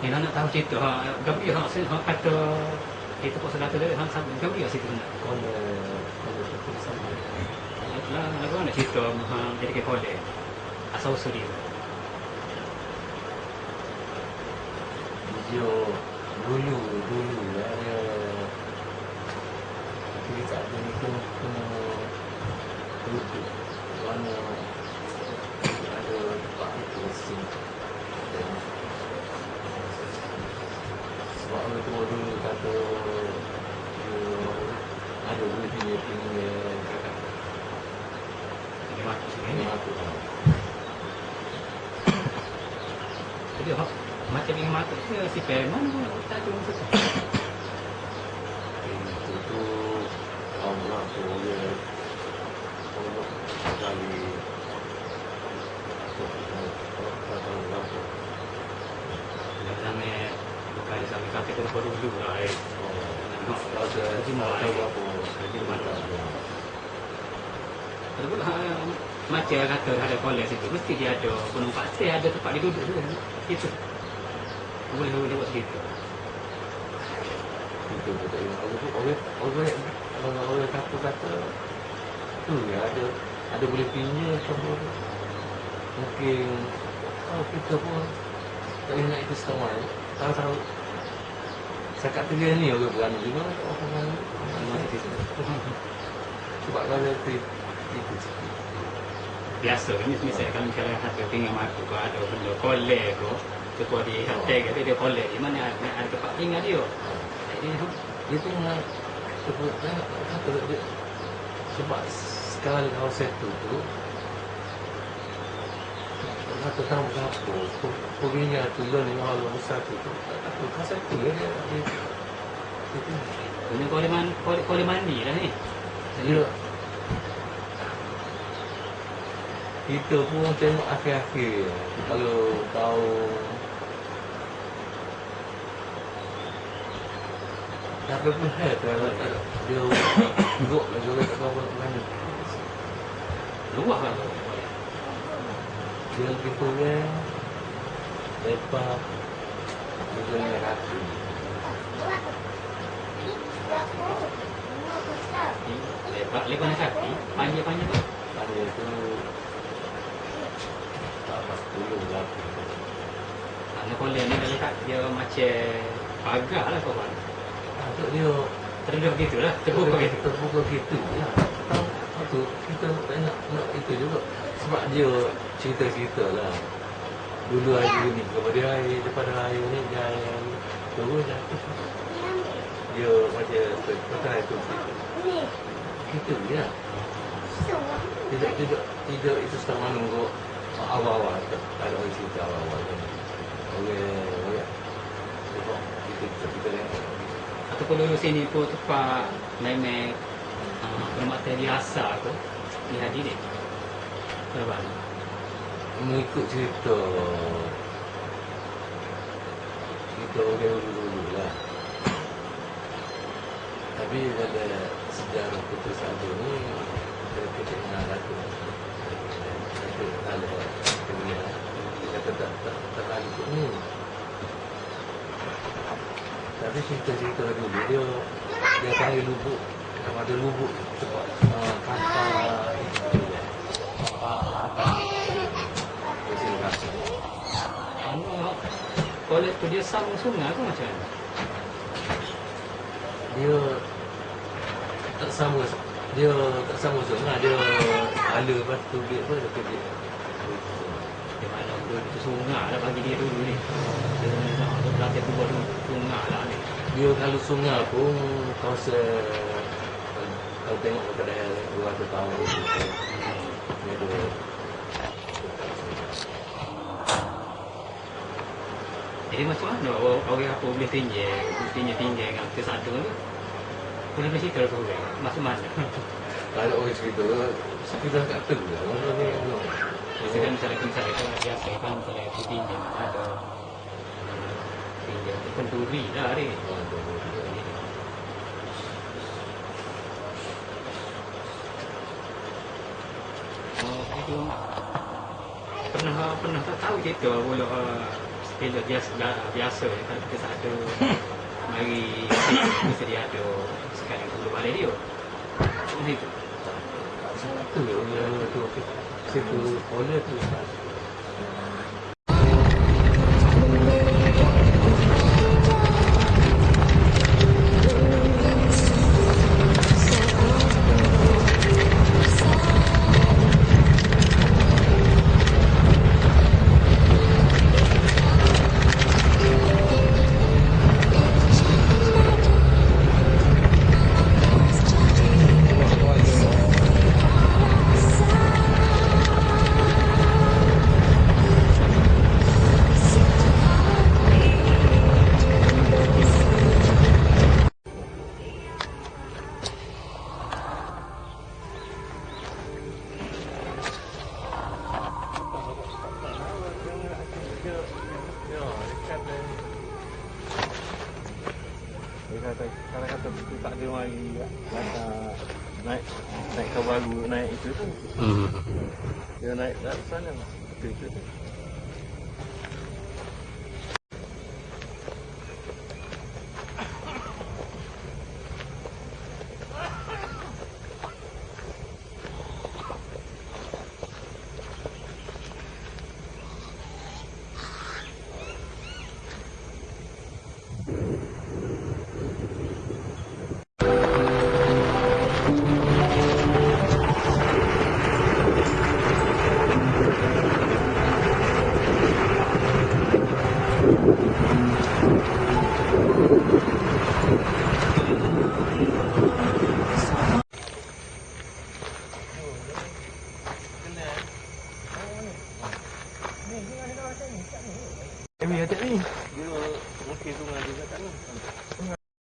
Yang nak tahu cerita, ha, gabi ha, sen ha kata kita pun sedar tu ha sampai gabi situ nak. Kalau kalau kita sama Lah, lagu nak cerita ha jadi ke kode. Asal usul dia. video dulu dulu ada kita ada itu kena duduk mana ada tempat itu sini dan sebab orang tua dulu kata dia ada boleh punya punya Dia mati sini. punya aku Jadi ha macam yang mati ke si Perman tak ada maksud. itu tu Allah tu dia Allah kali Jangan bukan sampai kata kita baru dulu lah. Eh. Kalau pula ha, macam kata ada kolej situ mesti dia ada penumpang stay ada tempat dia duduk dulu. Itu. Boleh boleh buat segitu. Itu betul. Orang orang orang orang kata kata tu ya ada ada boleh pinjam sama mungkin oh kita pun tak ingat itu setengah tahu tahu saya kata dia ni orang berani juga orang berani sebab kalau itu itu Biasa ni misalnya kalau misalnya ada tinggal aku ko ada benda kolej ko ketua di hotel kata dia kolej di mana ada, ada tempat tinggal dia. Jadi dia tu nak sebut kata dia sebab sekali kau settle tu kata tahu apa perginya tu lo ni mahu besar tu tu aku kasih tu dia dia itu punya kolej mandi kolej, kolej mandi lah ni. dia kita pun tengok akhir-akhir kalau tahu tapi pun kalau dia duduk lagi orang tak tahu apa mana Luah lah. dia pergi kurang lepas punya kaki Lepas lepas kaki, panjang-panjang tu. Tanya tu tak apa sepuluh berapa Anak kolej ni kalau kat dia macam pagar lah kau kan. Untuk dia Terdedah begitu lah, terbuka gitu. terbuka gitu ya. Tahu tu kita tak nak nak itu juga sebab dia cerita-cerita lah. Dulu air ni kepada air daripada air ni dia air turun dah. Dia macam betul itu gitu ya. Tidak tidak tidak itu setengah nunggu awal-awal kalau orang cerita awal-awal oleh sebab kita kita kita Ataupun dulu sini pun tempat main-main uh, permata biasa tu di hadir ni. Berapa? mengikut cerita cerita orang dulu-dulu lah tapi pada sejarah putus asa ni kita dengar lagu ni tapi cerita-cerita dulu dia dia panggil lubuk nama ada lubuk sebab uh, kata itu apa Mesin rasa. Anu kolej tu dia sambung sungai tu macam mana? Dia tak sama dia tak sama sungai dia ala lepas tu dia apa dia dia Di mana tu itu sungai lah bagi dia dulu ni. Dia nak tu berlatih tu baru sungai lah ni. dia kalau sungai pun kawasan kalau tengok kedai dua ratus tahun gitu dia ada Jadi macam mana orang, apa boleh tinggi, tinggi tinggi dengan kesatu tu? Boleh bercerita tu orang, macam mana? kalau orang cerita kita tak tahu lah Biasanya kan misalnya misalnya kan biasa kan misalnya tu tinggi ada tinggi tu penturi lah ni. Oh, itu pernah pernah tak tahu cerita bola uh, Bila biasa, biasa kalau kita tak ada Mari Mesti dia ada Dulu balik dia Macam itu tu yang tu situ oleh tu kata, kalau kata betul tak ada mari kata naik naik ke baru naik itu tu. Hmm. Dia naik ke sana. Itu itu tu.